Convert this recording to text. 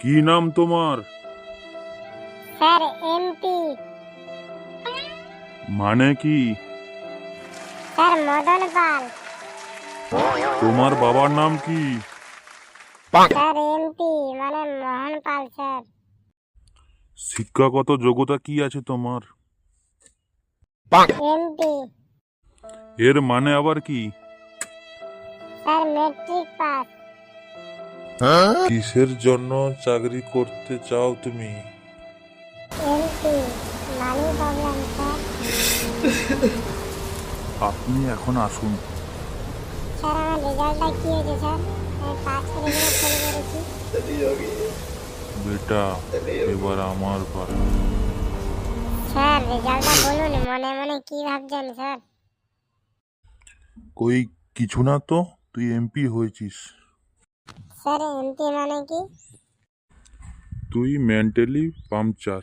কি নাম তোমার? স্যার এমপি মানে কি? স্যার মদন পাল। তোমার বাবার নাম কি? স্যার এমপি মানে মোহন পাল স্যার। শিক্ষাগত যোগ্যতা কি আছে তোমার? এমপি এর মানে আবার কি? Sir matric pass. কিসের জন্য চাকরি করতে চাও তুমি? আপনি এখন আসুন। স্যার আমার রেজাল্টটা কি হয়েছে স্যার? পাস করে করে ফেল করেছি বেটা এবার আমার পালা স্যার রেজাল্টটা বলুন মনে মনে কি ভাবছেন স্যার? কই কিছু না তো তুই এমপি হয়েছিস। স্যার এমপি মানে কি তুই মেন্টালি পাংচার